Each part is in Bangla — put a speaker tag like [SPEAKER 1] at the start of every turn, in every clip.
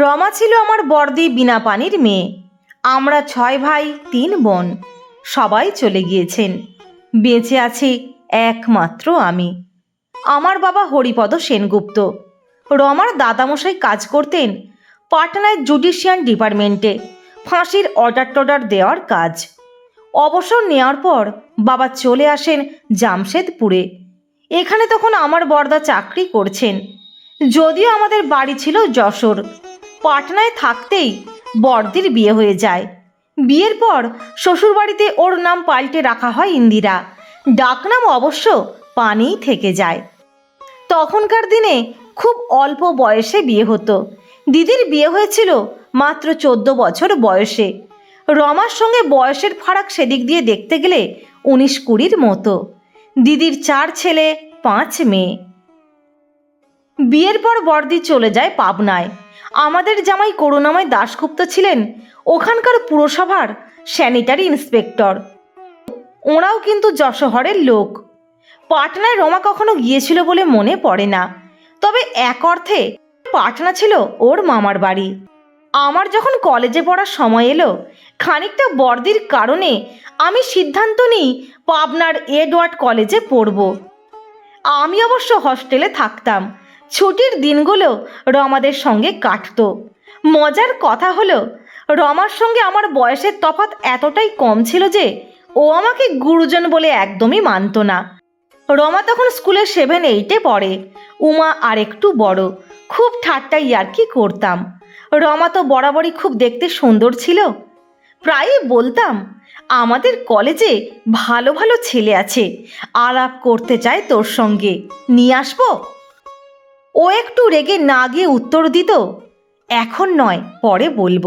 [SPEAKER 1] রমা ছিল আমার বর্দি বিনা পানির মেয়ে। আমরা ছয় ভাই, তিন বোন। সবাই চলে গিয়েছেন। বেঁচে আছি একমাত্র আমি। আমার বাবা হরিপদ সেনগুপ্ত। রমার দাদামশাই কাজ করতেন পাটনায় জুডিশিয়াল ডিপার্টমেন্টে ফাঁসির অর্ডার টর্ডার দেওয়ার কাজ। অবসর নেওয়ার পর বাবা চলে আসেন জামশেদপুরে। এখানে তখন আমার বর্দা চাকরি করছেন। যদিও আমাদের বাড়ি ছিল যশোর পাটনায় থাকতেই বর্দির বিয়ে হয়ে যায়। বিয়ের পর শ্বশুরবাড়িতে ওর নাম পাল্টে রাখা হয় ইন্দিরা। ডাকনাম অবশ্য পানিই থেকে যায়। তখনকার দিনে খুব অল্প বয়সে বিয়ে হতো। দিদির বিয়ে হয়েছিল মাত্র চোদ্দ বছর বয়সে। রমার সঙ্গে বয়সের ফারাক সেদিক দিয়ে দেখতে গেলে উনিশ কুড়ির মতো। দিদির চার ছেলে, পাঁচ মেয়ে। বিয়ের পর বর্দি চলে যায় পাবনায়। আমাদের জামাই করুণাময় দাশগুপ্ত ছিলেন ওখানকার পুরসভার স্যানিটারি ইন্সপেক্টর ওরাও কিন্তু যশোহরের লোক। পাটনায় রমা কখনো গিয়েছিল বলে মনে পড়ে না। তবে এক অর্থে পাটনা ছিল ওর মামার বাড়ি। আমার যখন কলেজে পড়ার সময় এলো, খানিকটা বর্দির কারণে আমি সিদ্ধান্ত নিই পাবনার এডওয়ার্ড কলেজে পড়ব। আমি অবশ্য হস্টেলে থাকতাম। ছুটির দিনগুলো রমাদের সঙ্গে কাটতো। মজার কথা হলো, রমার সঙ্গে আমার বয়সের তফাৎ এতটাই কম ছিল যে ও আমাকে গুরুজন বলে একদমই মানতো না। রমা তখন স্কুলে সেভেন এইটে পড়ে, উমা আর একটু বড়, খুব ঠাট্টা ইয়ার্কি করতাম। রমা তো বরাবরই খুব দেখতে সুন্দর ছিল। প্রায়ই বলতাম, আমাদের কলেজে ভালো ভালো ছেলে আছে, আলাপ করতে চায় তোর সঙ্গে, নিয়ে আসব? ও একটু রেগে না গিয়ে উত্তর দিত, এখন নয়, পরে বলব।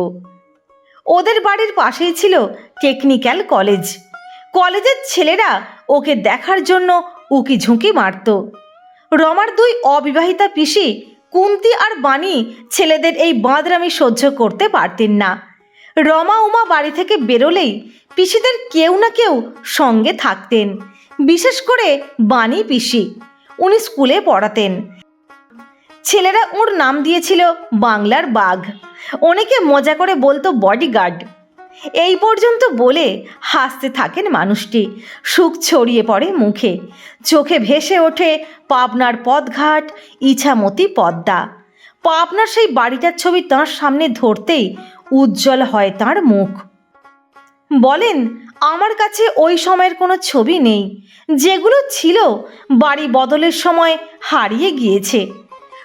[SPEAKER 1] ওদের বাড়ির পাশেই ছিল টেকনিক্যাল কলেজ। কলেজের ছেলেরা ওকে দেখার জন্য উকি ঝুঁকি মারত। রমার দুই অবিবাহিতা পিসি কুন্তি আর বাণী ছেলেদের এই বাঁদরামি সহ্য করতে পারতেন না। রমা উমা বাড়ি থেকে বেরোলেই পিসিদের কেউ না কেউ সঙ্গে থাকতেন, বিশেষ করে বাণী পিসি। উনি স্কুলে পড়াতেন। ছেলেরা ওর নাম দিয়েছিল বাংলার বাঘ। অনেকে মজা করে বলতো বডিগার্ড এই পর্যন্ত বলে হাসতে থাকেন মানুষটি। সুখ ছড়িয়ে পড়ে মুখে। চোখে ভেসে ওঠে পাবনার পদঘাট ইছামতি পদ্মা। পাবনার সেই বাড়িটার ছবি তাঁর সামনে ধরতেই উজ্জ্বল হয় তার মুখ। বলেন, আমার কাছে ওই সময়ের কোনো ছবি নেই। যেগুলো ছিল বাড়ি বদলের সময় হারিয়ে গিয়েছে।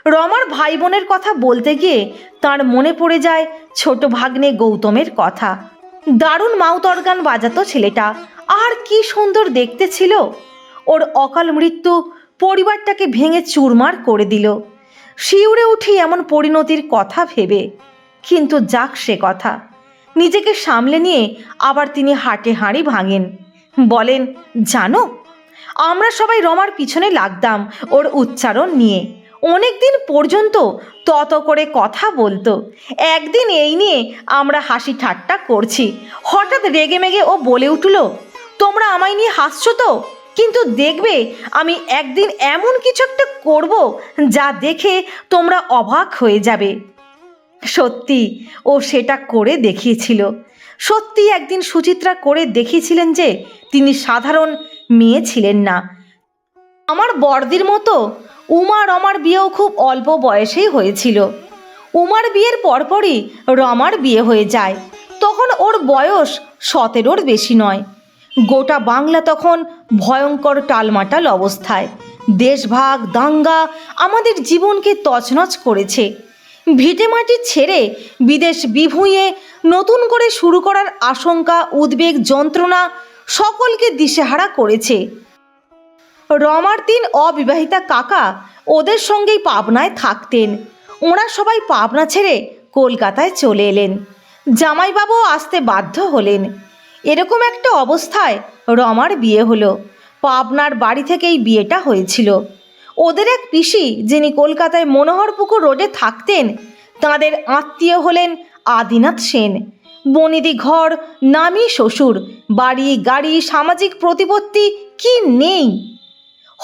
[SPEAKER 1] রমার ভাই বোনের কথা বলতে গিয়ে তার মনে পড়ে যায় ছোট ভাগ্নে গৌতমের কথা। দারুণ মাউত অর্গান বাজাতো ছেলেটা। আর কি সুন্দর দেখতে ছিল। ওর অকাল মৃত্যু পরিবারটাকে ভেঙে চুরমার করে দিল। শিউরে উঠি এমন পরিণতির কথা ভেবে। কিন্তু যাক সে কথা। নিজেকে সামলে নিয়ে আবার তিনি হাটে হাঁড়ি ভাঙেন। বলেন, জানো, আমরা সবাই রমার পিছনে লাগতাম ওর উচ্চারণ নিয়ে। অনেক দিন পর্যন্ত তত করে কথা বলতো। একদিন এই নিয়ে আমরা হাসি ঠাট্টা করছি। হঠাৎ রেগে মেগে ও বলে উঠল, তোমরা আমায় নিয়ে হাসছো তো? কিন্তু দেখবে আমি একদিন এমন কিছু একটা করব যা দেখে তোমরা অবাক হয়ে যাবে। সত্যি ও সেটা করে দেখিয়েছিল। সত্যি একদিন সুচিত্রা করে দেখিয়েছিলেন যে তিনি সাধারণ মেয়ে ছিলেন না। আমার বর্দির মতো উমা রমার বিয়েও খুব অল্প বয়সেই হয়েছিল। উমার বিয়ের পরপরই রমার বিয়ে হয়ে যায়। তখন ওর বয়স সতেরোর বেশি নয়। গোটা বাংলা তখন ভয়ঙ্কর টালমাটাল অবস্থায়। দেশভাগ, দাঙ্গা আমাদের জীবনকে তছনছ করেছে। ভিটেমাটি ছেড়ে বিদেশ বিভুঁইয়ে নতুন করে শুরু করার আশঙ্কা, উদ্বেগ, যন্ত্রণা সকলকে দিশেহারা করেছে। রমার তিন অবিবাহিতা কাকা ওদের সঙ্গেই পাবনায় থাকতেন। ওরা সবাই পাবনা ছেড়ে কলকাতায় চলে এলেন। জামাইবাবু আসতে বাধ্য হলেন। এরকম একটা অবস্থায় রমার বিয়ে হলো। পাবনার বাড়ি থেকেই বিয়েটা হয়েছিল। ওদের এক পিসি যিনি কলকাতায় মনোহরপুকুর রোডে থাকতেন, তাঁদের আত্মীয় হলেন আদিনাথ সেন। বনিদি ঘর, নামি শ্বশুর, বাড়ি, গাড়ি, সামাজিক প্রতিপত্তি, কি নেই?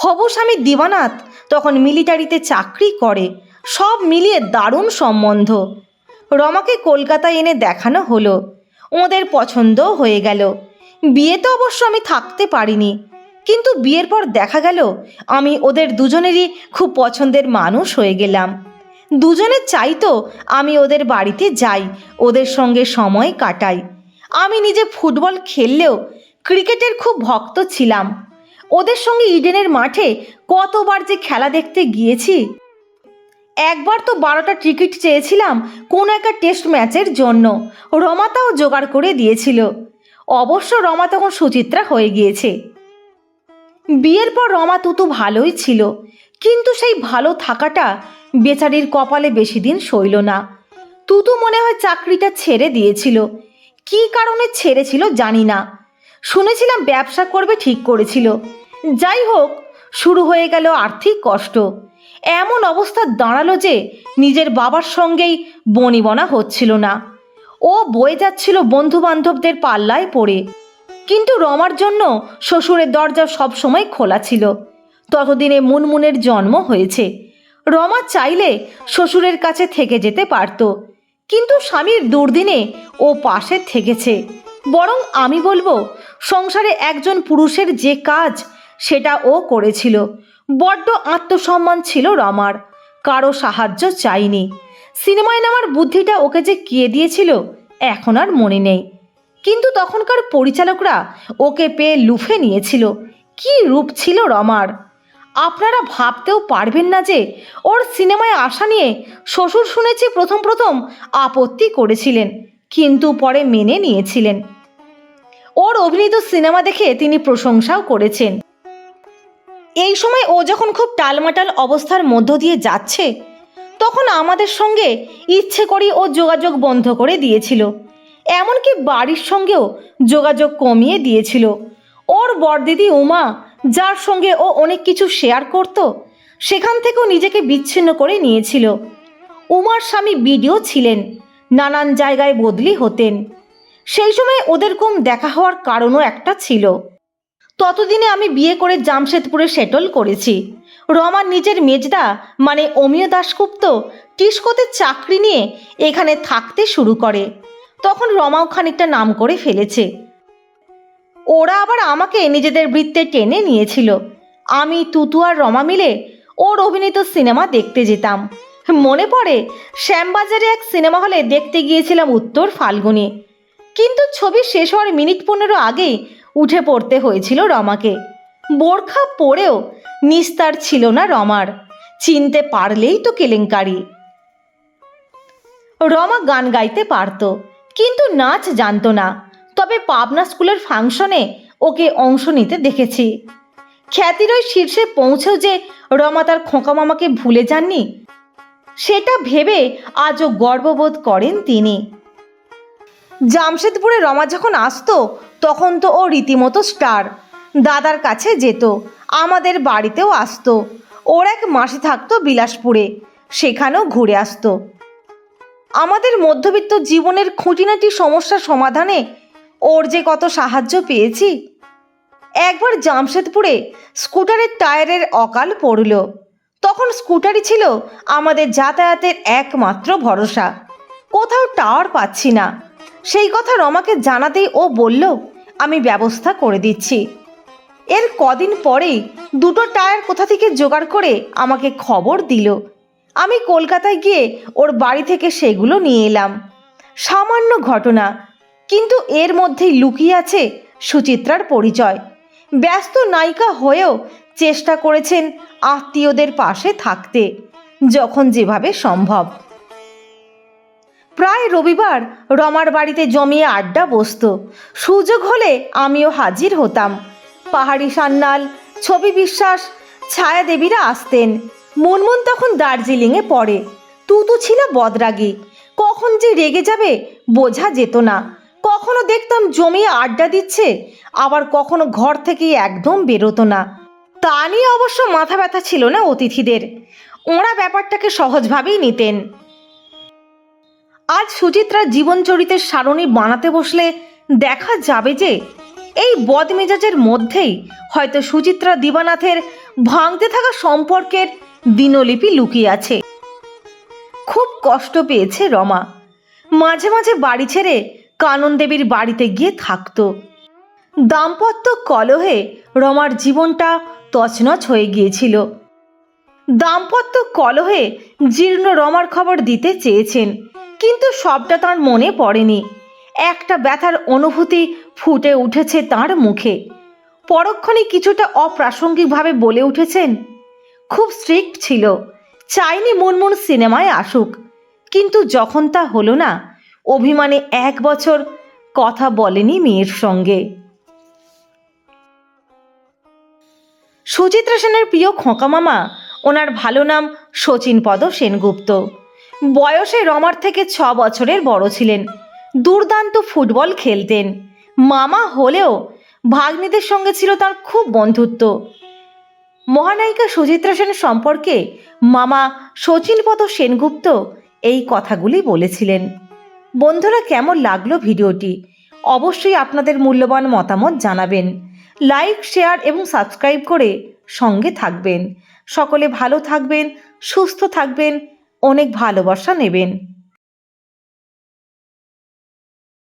[SPEAKER 1] হবু স্বামী দিবানাথ, তখন মিলিটারিতে চাকরি করে। সব মিলিয়ে দারুণ সম্বন্ধ। রমাকে কলকাতায় এনে দেখানো হলো। ওদের পছন্দও হয়ে গেল। বিয়েতে অবশ্য আমি থাকতে পারিনি। কিন্তু বিয়ের পর দেখা গেল, আমি ওদের দুজনেরই খুব পছন্দের মানুষ হয়ে গেলাম। দুজনে চাইতো আমি ওদের বাড়িতে যাই, ওদের সঙ্গে সময় কাটাই। আমি নিজে ফুটবল খেললেও ক্রিকেটের খুব ভক্ত ছিলাম। ওদের সঙ্গে ইডেনের মাঠে কতবার যে খেলা দেখতে গিয়েছি। একবার তো বারোটা টিকিট চেয়েছিলাম কোন একটা টেস্ট ম্যাচের জন্য। রমা তাও জোগাড় করে দিয়েছিল। অবশ্য রমা তখন সুচিত্রা হয়ে গিয়েছে। বিয়ের পর রমা তুতু ভালোই ছিল, কিন্তু সেই ভালো থাকাটা বেচারির কপালে বেশি দিন সইল না। তুতু মনে হয় চাকরিটা ছেড়ে দিয়েছিল। কী কারণে ছেড়েছিল জানি না। শুনেছিলাম ব্যবসা করবে ঠিক করেছিল। যাই হোক শুরু হয়ে গেল আর্থিক কষ্ট। এমন অবস্থা দাঁড়াল যে নিজের বাবার সঙ্গেই বনিবনা হচ্ছিল না। ও বয়ে যাচ্ছিল বন্ধু বান্ধবদের পাল্লায় পড়ে। কিন্তু রমার জন্য শ্বশুরের দরজা সবসময় খোলা ছিল। ততদিনে মুনমুনের জন্ম হয়েছে। রমা চাইলে শ্বশুরের কাছে থেকে যেতে পারত। কিন্তু স্বামীর দুর্দিনে ও পাশে থেকেছে। বরং আমি বলব, সংসারে একজন পুরুষের যে কাজ সেটা ও করেছিল। বড্ড আত্মসম্মান ছিল রমার। কারও সাহায্য চাইনি। সিনেমায় নামার বুদ্ধিটা ওকে যে কে দিয়েছিল, এখন আর মনে নেই। কিন্তু তখনকার পরিচালকরা ওকে পেয়ে লুফে নিয়েছিল। কি রূপ ছিল রমার? আপনারা ভাবতেও পারবেন না যে ওর সিনেমায় আসা নিয়ে শ্বশুর শুনেছি প্রথম প্রথম আপত্তি করেছিলেন, কিন্তু পরে মেনে নিয়েছিলেন। ওর অভিনীত সিনেমা দেখে তিনি প্রশংসাও করেছেন। এই সময় ও যখন খুব টালমাটাল অবস্থার মধ্য দিয়ে যাচ্ছে, তখন আমাদের সঙ্গে ইচ্ছে করি ও যোগাযোগ বন্ধ করে দিয়েছিল। এমনকি বাড়ির সঙ্গেও যোগাযোগ কমিয়ে দিয়েছিল। ওর বড়দিদি উমা, যার সঙ্গে ও অনেক কিছু শেয়ার করত, সেখান থেকেও নিজেকে বিচ্ছিন্ন করে নিয়েছিল। উমার স্বামী বিডিও ছিলেন, নানান জায়গায় বদলি হতেন। সেই সময় ওদের কম দেখা হওয়ার কারণও একটা ছিল। ততদিনে আমি বিয়ে করে জামশেদপুরে সেটল করেছি। রমার নিজের মেজদা মানে অমিয় দাশগুপ্ত টিস্কোতে চাকরি নিয়ে এখানে থাকতে শুরু করে। তখন রমাও খানিকটা নাম করে ফেলেছে। ওরা আবার আমাকে নিজেদের বৃত্তে টেনে নিয়েছিল। আমি তুতু আর রমা মিলে ওর অভিনীত সিনেমা দেখতে যেতাম। মনে পড়ে, শ্যামবাজারে এক সিনেমা হলে দেখতে গিয়েছিলাম উত্তর ফাল্গুনে। কিন্তু ছবি শেষ হওয়ার মিনিট পনেরো আগেই উঠে পড়তে হয়েছিল রমাকে। বোরখা পরেও নিস্তার ছিল না রমার। চিনতে পারলেই তো কেলেঙ্কারি। রমা গান গাইতে পারত, কিন্তু নাচ জানতো না। তবে পাবনা স্কুলের ফাংশনে ওকে অংশ নিতে দেখেছি। খ্যাতির ওই শীর্ষে পৌঁছেও যে রমা তার খোঁকা মামাকে ভুলে যাননি, সেটা ভেবে আজও গর্ববোধ করেন তিনি। জামশেদপুরে রমা যখন আসতো তখন তো ও রীতিমতো স্টার। দাদার কাছে যেত, আমাদের বাড়িতেও আসতো। ওর এক মাসি থাকতো বিলাসপুরে, সেখানেও ঘুরে আসতো। আমাদের মধ্যবিত্ত জীবনের খুঁটিনাটি সমস্যা সমাধানে ওর যে কত সাহায্য পেয়েছি। একবার জামশেদপুরে স্কুটারের টায়ারের অকাল পড়ল। তখন স্কুটারই ছিল আমাদের যাতায়াতের একমাত্র ভরসা। কোথাও টাওয়ার পাচ্ছি না। সেই কথা রমাকে জানাতেই ও বলল আমি ব্যবস্থা করে দিচ্ছি। এর কদিন পরেই দুটো টায়ার কোথা থেকে জোগাড় করে আমাকে খবর দিল। আমি কলকাতায় গিয়ে ওর বাড়ি থেকে সেগুলো নিয়ে এলাম। সামান্য ঘটনা, কিন্তু এর মধ্যেই লুকিয়ে আছে সুচিত্রার পরিচয়। ব্যস্ত নায়িকা হয়েও চেষ্টা করেছেন আত্মীয়দের পাশে থাকতে, যখন যেভাবে সম্ভব। প্রায় রবিবার রমার বাড়িতে জমিয়ে আড্ডা বসতো। সুযোগ হলে আমিও হাজির হতাম। পাহাড়ি সান্নাল, ছবি বিশ্বাস ছায়া দেবীরা আসতেন। মুনমুন তখন দার্জিলিংয়ে পড়ে। তুতু ছিল বদরাগী। কখন যে রেগে যাবে বোঝা যেত না। কখনো দেখতাম জমিয়ে আড্ডা দিচ্ছে, আবার কখনো ঘর থেকে একদম বেরোতো না। তা নিয়ে অবশ্য মাথা ব্যথা ছিল না অতিথিদের। ওরা ব্যাপারটাকে সহজভাবেই নিতেন। আজ সুচিত্রার জীবনচরিতের সারণী বানাতে বসলে দেখা যাবে যে এই বদমেজাজের মধ্যেই হয়তো সুচিত্রা দিবানাথের ভাঙতে থাকা সম্পর্কের দিনলিপি লুকিয়ে আছে। খুব কষ্ট পেয়েছে রমা। মাঝে মাঝে বাড়ি ছেড়ে কানন দেবীর বাড়িতে গিয়ে থাকতো। দাম্পত্য কলহে রমার জীবনটা তছনছ হয়ে গিয়েছিল। দাম্পত্য কলহে জীর্ণ রমার খবর দিতে চেয়েছেন। কিন্তু সবটা তার মনে পড়েনি। একটা ব্যথার অনুভূতি ফুটে উঠেছে তার মুখে। পরক্ষণে কিছুটা অপ্রাসঙ্গিকভাবে বলে উঠেছেন, খুব স্ট্রিক্ট ছিল, চাইনি মুনমুন সিনেমায় আসুক। কিন্তু যখন তা হলো না, অভিমানে এক বছর কথা বলেনি মেয়ের সঙ্গে। সুচিত্রা সেনের প্রিয় খোঁকা মামা ওনার ভালো নাম শচীনপদ সেনগুপ্ত। বয়সে রমার থেকে ছ বছরের বড় ছিলেন। দুর্দান্ত ফুটবল খেলতেন। মামা হলেও ভাগ্নিদের সঙ্গে ছিল তার খুব বন্ধুত্ব। মহানায়িকা সুচিত্রা সেন সম্পর্কে মামা শচীনপদ সেনগুপ্ত এই কথাগুলি বলেছিলেন। বন্ধুরা, কেমন লাগল ভিডিওটি? অবশ্যই আপনাদের মূল্যবান মতামত জানাবেন। লাইক, শেয়ার এবং সাবস্ক্রাইব করে সঙ্গে থাকবেন। সকলে ভালো থাকবেন, সুস্থ থাকবেন। অনেক ভালোবাসা নেবেন।